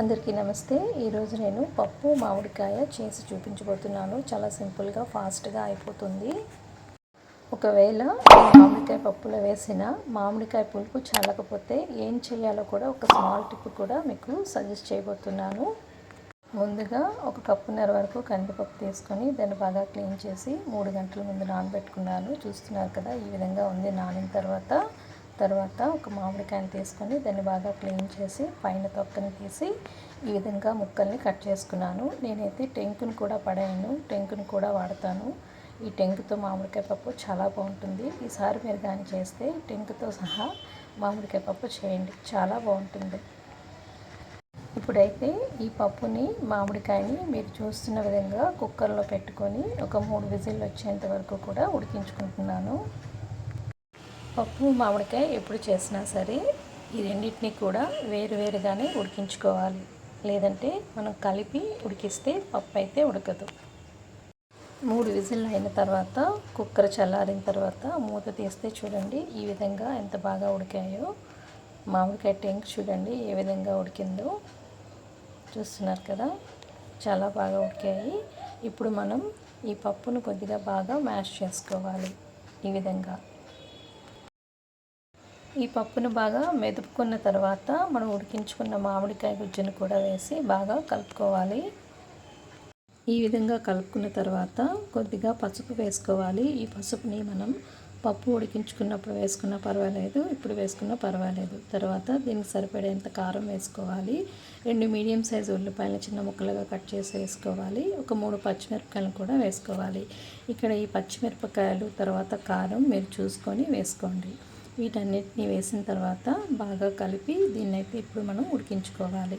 అందరికీ నమస్తే. ఈరోజు నేను పప్పు మామిడికాయ చేసి చూపించబోతున్నాను. చాలా సింపుల్గా ఫాస్ట్గా అయిపోతుంది. ఒకవేళ మామిడికాయ పప్పులో వేసిన మామిడికాయ పులుపు చల్లకపోతే ఏం చేయాలో కూడా ఒక స్మాల్ టిప్ కూడా మీకు సజెస్ట్ చేయబోతున్నాను. ముందుగా ఒక కప్పున్నర వరకు కందిపప్పు తీసుకొని దాన్ని బాగా క్లీన్ చేసి మూడు గంటల ముందు నానబెట్టుకున్నాను. చూస్తున్నారు కదా ఈ విధంగా ఉంది నానిన తర్వాత తర్వాత ఒక మామిడికాయని తీసుకొని దాన్ని బాగా క్లీన్ చేసి పైన తొక్కని తీసి ఈ విధంగా ముక్కల్ని కట్ చేసుకున్నాను. నేనైతే టెంకును కూడా పడాను టెంకును కూడా వాడతాను. ఈ టెంకుతో మామిడికాయ పప్పు చాలా బాగుంటుంది. ఈసారి మీరు కానీ చేస్తే టెంకుతో సహా మామిడికాయ పప్పు చేయండి. చాలా బాగుంటుంది. ఇప్పుడైతే ఈ పప్పుని మామిడికాయని మీరు చూస్తున్న విధంగా కుక్కర్లో పెట్టుకొని ఒక మూడు విజిల్ వచ్చేంత వరకు కూడా ఉడికించుకుంటున్నాను. పప్పు మామిడికాయ ఎప్పుడు చేసినా సరే ఈ రెండింటిని కూడా వేరువేరుగానే ఉడికించుకోవాలి. లేదంటే మనం కలిపి ఉడికిస్తే పప్పు అయితే ఉడకదు. మూడు విజిల్ అయిన తర్వాత కుక్కర్ చల్లారిన తర్వాత మూత తీస్తే చూడండి ఈ విధంగా ఎంత బాగా ఉడికాయో. మామిడికాయ టెంక్ చూడండి ఏ విధంగా ఉడికిందో. చూస్తున్నారు కదా? చాలా బాగా ఉడికాయి. ఇప్పుడు మనం ఈ పప్పును కొద్దిగా బాగా మ్యాష్ చేసుకోవాలి ఈ విధంగా. ఈ పప్పును బాగా మెదుపుకున్న తర్వాత మనం ఉడికించుకున్న మామిడికాయ గుజ్జును కూడా వేసి బాగా కలుపుకోవాలి. ఈ విధంగా కలుపుకున్న తర్వాత కొద్దిగా పసుపు వేసుకోవాలి. ఈ పసుపుని మనం పప్పు ఉడికించుకున్నప్పుడు వేసుకున్నా పర్వాలేదు ఇప్పుడు వేసుకున్నా పర్వాలేదు. తర్వాత దీనికి సరిపడేంత కారం వేసుకోవాలి. రెండు మీడియం సైజు ఉల్లిపాయలు చిన్న ముక్కలుగా కట్ చేసి వేసుకోవాలి. ఒక మూడు పచ్చిమిరపకాయలు కూడా వేసుకోవాలి. ఇక్కడ ఈ పచ్చిమిరపకాయలు తర్వాత కారం మీరు చూసుకొని వేసుకోండి. వీటన్నిటిని వేసిన తర్వాత బాగా కలిపి దీన్నైతే ఇప్పుడు మనం ఉడికించుకోవాలి.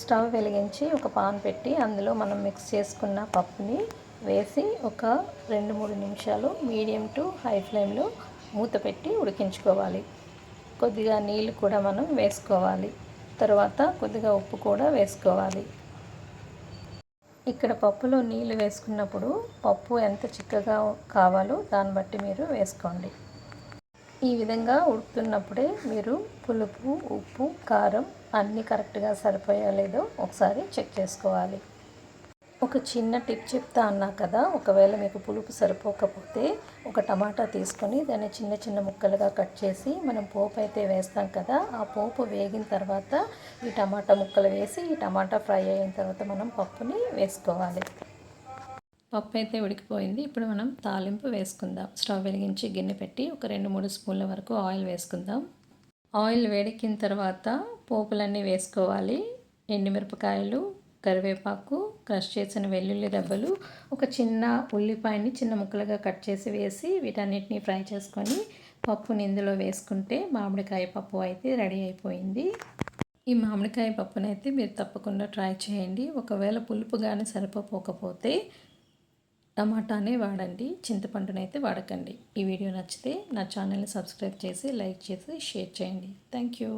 స్టవ్ వెలిగించి ఒక పాన్ పెట్టి అందులో మనం మిక్స్ చేసుకున్న పప్పుని వేసి ఒక రెండు మూడు నిమిషాలు మీడియం టు హై ఫ్లేమ్లో మూత పెట్టి ఉడికించుకోవాలి. కొద్దిగా నీళ్ళు కూడా మనం వేసుకోవాలి. తర్వాత కొద్దిగా ఉప్పు కూడా వేసుకోవాలి. ఇక్కడ పప్పులో నీళ్ళు వేసుకున్నప్పుడు పప్పు ఎంత చిక్కగా కావాలో దాన్ని బట్టి మీరు వేసుకోండి. ఈ విధంగా ఉడుకుతున్నప్పుడే మీరు పులుపు ఉప్పు కారం అన్నీ కరెక్ట్గా సరిపోయా లేదో ఒకసారి చెక్ చేసుకోవాలి. ఒక చిన్న టిప్ చెప్తా అన్నా కదా ఒకవేళ మీకు పులుపు సరిపోకపోతే ఒక టమాటా తీసుకొని దాన్ని చిన్న చిన్న ముక్కలుగా కట్ చేసి మనం పోపు అయితే వేస్తాం కదా ఆ పోపు వేగిన తర్వాత ఈ టమాటా ముక్కలు వేసి ఈ టమాటా ఫ్రై అయిన తర్వాత మనం పప్పుని వేసుకోవాలి. పప్పు అయితే ఉడికిపోయింది. ఇప్పుడు మనం తాలింపు వేసుకుందాం. స్టవ్ వెలిగించి గిన్నె పెట్టి ఒక రెండు మూడు స్పూన్ల వరకు ఆయిల్ వేసుకుందాం. ఆయిల్ వేడెక్కిన తర్వాత పోపులన్నీ వేసుకోవాలి. ఎండుమిరపకాయలు కరివేపాకు క్రష్ చేసిన వెల్లుల్లి దెబ్బలు ఒక చిన్న ఉల్లిపాయని చిన్న ముక్కలుగా కట్ చేసి వేసి వీటన్నిటిని ఫ్రై చేసుకొని పప్పుని ఇందులో వేసుకుంటే మామిడికాయ పప్పు అయితే రెడీ అయిపోయింది. ఈ మామిడికాయ పప్పునైతే మీరు తప్పకుండా ట్రై చేయండి. ఒకవేళ పులుపు కానీ సరిపోకపోతే టమాటానే వాడండి చింతపండునైతే వాడకండి. ఈ వీడియో నచ్చితే నా ఛానల్ని సబ్స్క్రైబ్ చేసి లైక్ చేసి షేర్ చేయండి. Thank you.